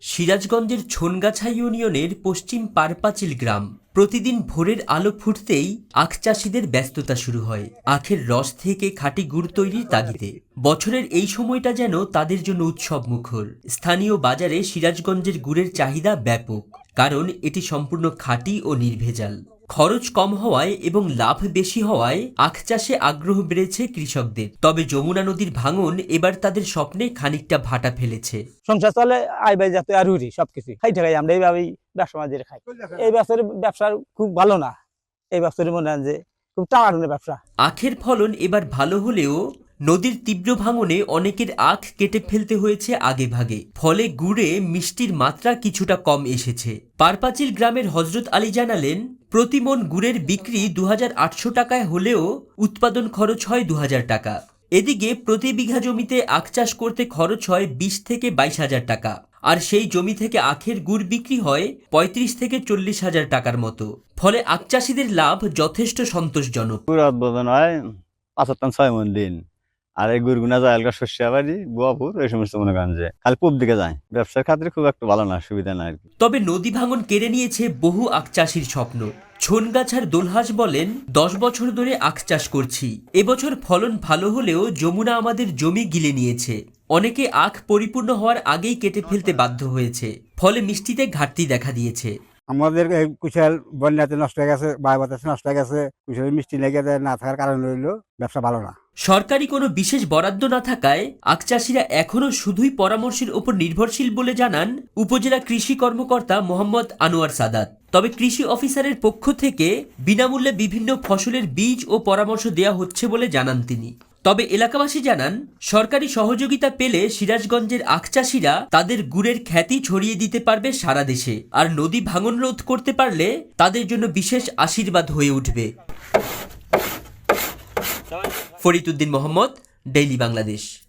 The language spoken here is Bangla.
সিরাজগঞ্জের ছনগাছা ইউনিয়নের পশ্চিম পারপাচিল গ্রাম। প্রতিদিন ভোরের আলো ফুটতেই আখ চাষিদের ব্যস্ততা শুরু হয়। আখের রস থেকে খাঁটি গুড় তৈরির তাগিদে। বছরের এই সময়টা যেন তাদের জন্য উৎসব মুখর স্থানীয় বাজারে সিরাজগঞ্জের গুড়ের চাহিদা ব্যাপক। কারণ এটি সম্পূর্ণ খাঁটি ও নির্ভেজাল। খরচ কম হওয়ায় এবং লাভ বেশি হওয়ায় আখ চাষে আগ্রহ বেড়েছে কৃষকদের। তবে যমুনা নদীর ভাঙন এবার তাদের স্বপ্নে খানিকটা ভাটা ফেলেছে। সংসার চলে আয় বাই যাতে আর উড়ি সবকিছু। খাই ঠাকাই আমরা এইভাবেই ব্যবসা বাজারে খাই। এই ব্যবসার ব্যবসা খুব ভালো না। এই ব্যবসার মনে হয় যে খুব টাকার ব্যবসা। আখের ফলন এবার ভালো হলেও নদীর তীব্র ভাঙনে অনেকের আখ কেটে ফেলতে হয়েছে আগে ভাগে ফলে গুড়ে মিষ্টির মাত্রা কিছুটা কম এসেছে। পারপাচিল গ্রামের হজরত আলী জানালেন প্রতি মন গুড়ের বিক্রি দু হাজার আটশো টাকায় হলেও উৎপাদন খরচ হয় দু হাজার টাকা। এদিকে প্রতি বিঘা জমিতে আখ চাষ করতে খরচ হয় বিশ থেকে বাইশ হাজার টাকা। আর সেই জমি থেকে আখের গুড় বিক্রি হয় পঁয়ত্রিশ থেকে চল্লিশ হাজার টাকার মতো। ফলে আখ চাষিদের লাভ যথেষ্ট সন্তোষজনক। হয় ছয় মন দিন। আর এই গুরগুনা যায় এলাকা শস্যাবাড়ি গোয়াপুর এই সমস্ত মনে করেন যে, খালি দিকে যায়। ব্যবসার ক্ষেত্রে খুব একটা ভালো না, সুবিধা না আর কি। তবে নদী ভাঙন কেড়ে নিয়েছে বহু আখ চাষির স্বপ্ন। ছনগাছার দোলহাস বলেন, দশ বছর ধরে আখ চাষ করছি। এবছর ফলন ভালো হলেও যমুনা আমাদের জমি গিলে নিয়েছে। অনেকে আখ পরিপূর্ণ হওয়ার আগেই কেটে ফেলতে বাধ্য হয়েছে। ফলে মিষ্টিতে ঘাটতি দেখা দিয়েছে। আমাদের এই কুশাল বন্যাতে নষ্ট হয়ে গেছে বায়ু বাতাসে নষ্ট হয়ে গেছে, কুশাল মিষ্টি লেগে দেয় না থাকার কারণ রইল ব্যবসা ভালো না। সরকারি কোনো বিশেষ বরাদ্দ না থাকায় আখ চাষিরা এখনও শুধুই পরামর্শের উপর নির্ভরশীল বলে জানান উপজেলা কৃষি কর্মকর্তা মোহাম্মদ আনোয়ার সাদাত। তবে কৃষি অফিসারের পক্ষ থেকে বিনামূল্যে বিভিন্ন ফসলের বীজ ও পরামর্শ দেওয়া হচ্ছে বলে জানান তিনি। তবে এলাকাবাসী জানান, সরকারি সহযোগিতা পেলে সিরাজগঞ্জের আখচাষীরা তাদের গুড়ের খ্যাতি ছড়িয়ে দিতে পারবে সারা দেশে। আর নদী ভাঙন রোধ করতে পারলে তাদের জন্য বিশেষ আশীর্বাদ হয়ে উঠবে। ফরিদ উদ্দিন মোহাম্মদ, ডেইলি বাংলাদেশ।